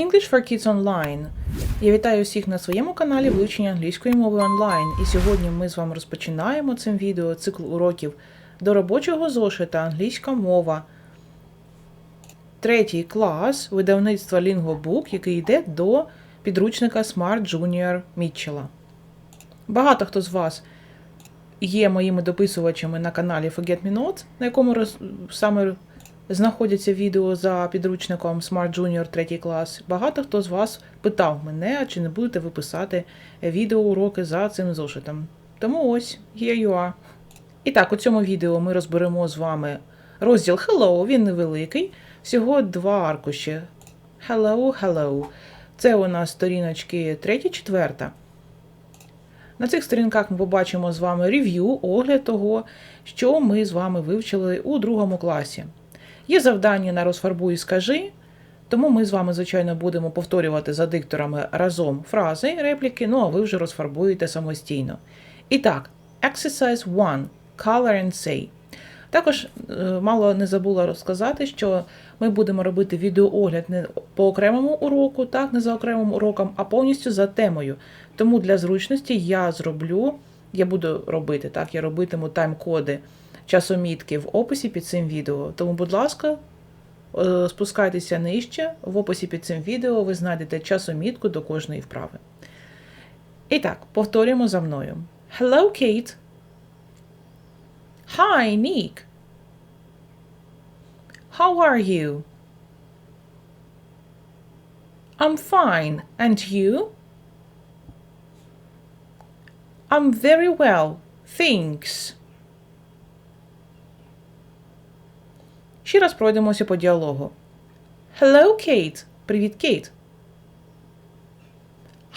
English for Kids Online. Я вітаю всіх на своєму каналі вивчення англійської мови онлайн. І сьогодні ми з вами розпочинаємо цим відео цикл уроків до робочого зошита англійська мова. Третій клас видавництва Lingobook, який йде до підручника Smart Junior Мітчелла. Багато хто з вас є моїми дописувачами на каналі Forget Me Not, на якому роз... саме знаходяться відео за підручником Smart Junior 3 клас. Багато хто з вас питав мене, чи не будете ви писати відеоуроки за цим зошитом. Тому ось, you are. І так, у цьому відео ми розберемо з вами розділ Hello, він невеликий. Всього два аркуші. Hello, hello. Це у нас сторіночки 3-4. На цих сторінках ми побачимо з вами рев'ю, огляд того, що ми з вами вивчили у другому класі. Є завдання на розфарбуй і скажи, тому ми з вами, звичайно, будемо повторювати за дикторами разом фрази, репліки, ну а ви вже розфарбуєте самостійно. І так, exercise 1. Color and say. Також е, мало не забула розказати, що ми будемо робити відеоогляд не по окремому уроку, так, не за окремим уроком, а повністю за темою. Тому для зручності я зроблю, я буду робити, так, я робитиму тайм-коди, часомітки в описі під цим відео. Тому, будь ласка, е, спускайтеся нижче. В описі під цим відео ви знайдете часомітку до кожної вправи. І так, повторюємо за мною. Hello, Kate. Hi, Nick. How are you? I'm fine. And you? I'm very well. Thanks. Ще раз пройдемося по діалогу. Hello, Kate. Привіт, Кейт.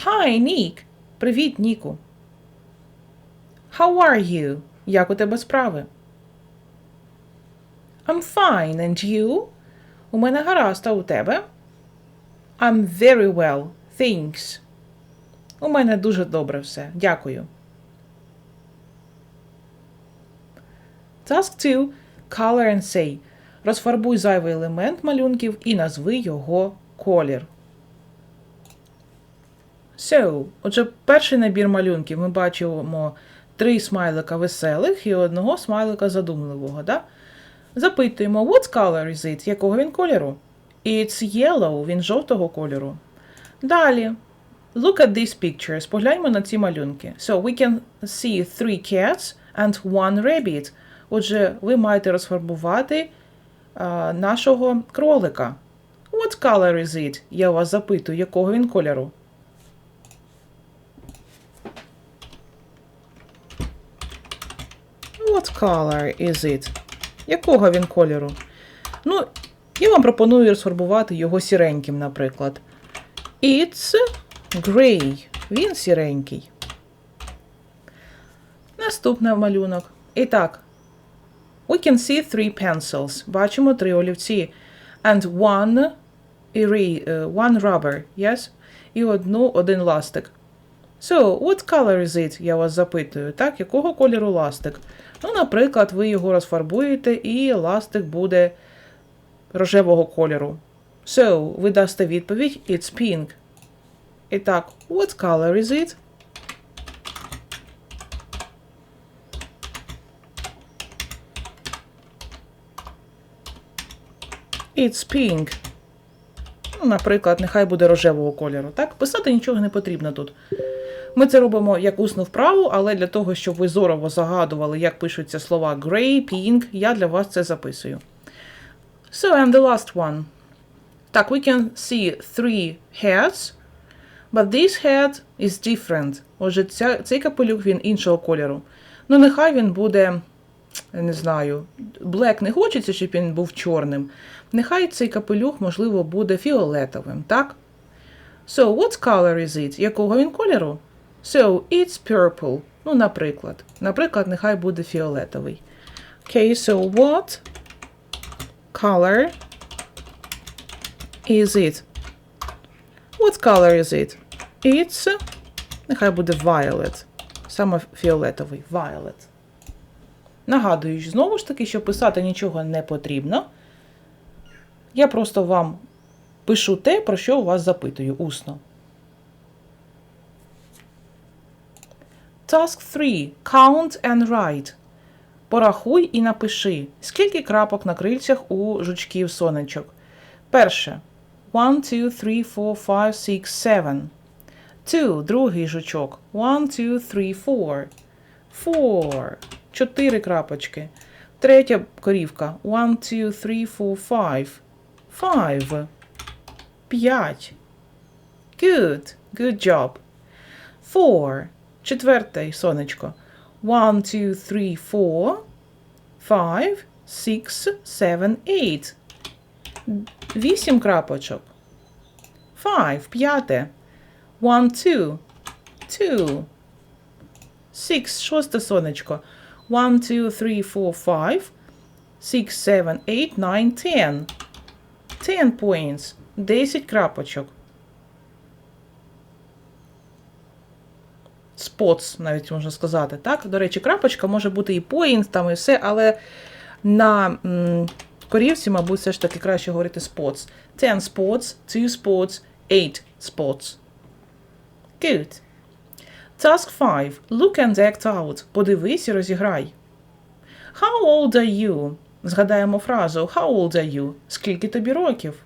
Hi, Nick. Привіт, Ніку. How are you? Як у тебе справи? I'm fine, and you? У мене гаразд, а у тебе? I'm very well, thanks. У мене дуже добре все. Дякую. Task 2. Color and say. Розфарбуй зайвий елемент малюнків і назви його колір. So, отже, перший набір малюнків ми бачимо три смайлика веселих і одного смайлика задумливого. Да? Запитуємо, what color is it? Якого він кольору? It's yellow, він жовтого кольору. Далі. Look at these pictures. Погляньмо на ці малюнки. So we can see three cats and one rabbit. Отже, ви маєте розфарбувати а, нашого кролика. What color is it? Я вас запитую, якого він кольору? What color is it? Якого він кольору? Ну, я вам пропоную розфарбувати його сіреньким, наприклад. It's grey. Він сіренький. Наступний малюнок. І так. We can see three pencils. Бачимо три олівці. And one, е, one rubber. Yes? І одну, один ластик. So, what color is it? Я вас запитую. Так, якого кольору ластик? Ну, наприклад, ви його розфарбуєте, і ластик буде рожевого кольору. So, ви дасте відповідь It's pink. І так, what color is it? It's pink. Ну, наприклад, нехай буде рожевого кольору. Так, писати нічого не потрібно тут. Ми це робимо як усну вправу, але для того, щоб ви зорово загадували, як пишуться слова grey, pink, я для вас це записую. So, and the last one. Так, we can see three heads, but this head is different. Отже, ця, цей капелюх він іншого кольору. Ну, нехай він буде, не знаю, black не хочеться, щоб він був чорним. Нехай цей капелюх, можливо, буде фіолетовим, так? So, what color is it? Якого він кольору? So, it's purple. Ну, наприклад. Наприклад, нехай буде фіолетовий. Okay, so what color is it? What color is it? It's, нехай буде violet. Саме фіолетовий. Violet. Нагадую, знову ж таки, що писати нічого не потрібно. Я просто вам пишу те, про що у вас запитую усно. Task 3. Count and write. Порахуй і напиши, скільки крапок на крильцях у жучків сонечок. Перше. 1, 2, 3, 4, 5, 6, 7. Two. Другий жучок. 1, 2, 3, 4. Four. Чотири крапочки. Третя корівка. 1, 2, 3, 4, 5. Five. П'ять. Good. Good job. Four. Четверте сонечко. One, two, three, four. Five, six, seven, eight. Вісім крапочок. Five. П'яте. One, two. Two. Six. Шосте сонечко. One, two, three, four, five. Six, seven, eight, nine, ten. Ten points. Десять крапочок. spots, навіть можна сказати. Так? До речі, крапочка може бути і point, там і все, але на м, корівці, мабуть, все ж таки краще говорити spots. 10 spots, 2 spots, 8 spots. Good. Task 5. Look and act out. Подивись і розіграй. How old are you? Згадаємо фразу How old are you? Скільки тобі років?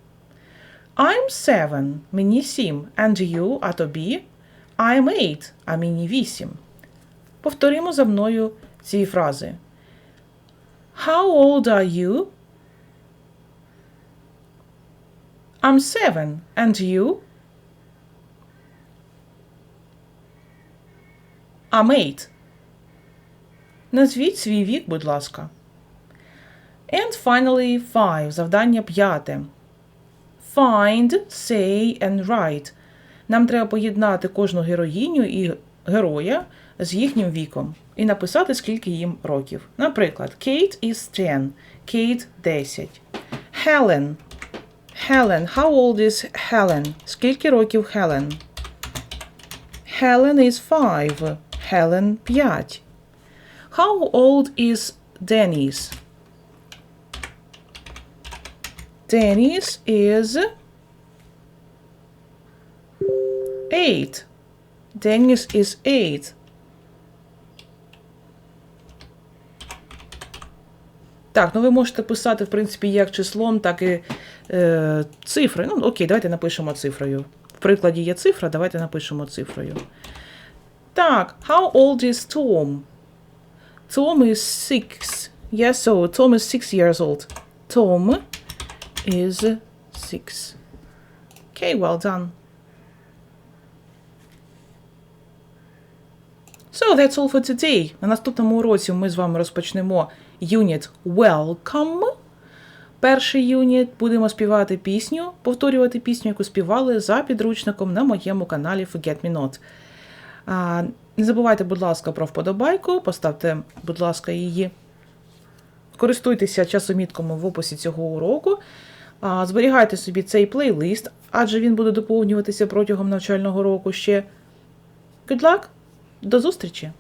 I'm seven. Мені сім. And you, а тобі? I'm eight, а мені вісім. Повторимо за мною ці фрази. How old are you? I'm seven. And you? I'm eight. Назвіть свій вік, будь ласка. And finally, five. Завдання п'яте. Find, say and write. Нам треба поєднати кожну героїню і героя з їхнім віком і написати, скільки їм років. Наприклад, Kate is 10. Kate 10. Helen. Helen. How old is Helen? Скільки років Helen? Helen is 5. Helen 5. How old is Dennis? Dennis is 8. Dennis is 8. Так, ну ви можете писати, в принципі, як числом, так і е, цифри. Ну, окей, давайте напишемо цифрою. В прикладі є цифра, давайте напишемо цифрою. Так, how old is Tom? Tom is 6. Yes, so Tom is 6 years old. Tom is 6. Okay, well done. So that's all for today. На наступному уроці ми з вами розпочнемо юніт Welcome. Перший юніт будемо співати пісню, повторювати пісню, яку співали за підручником на моєму каналі Forget Me Not. Не забувайте, будь ласка, про вподобайку, поставте, будь ласка, її. Користуйтеся часомітками в описі цього уроку. Зберігайте собі цей плейлист, адже він буде доповнюватися протягом навчального року ще. Good luck! До зустрічі!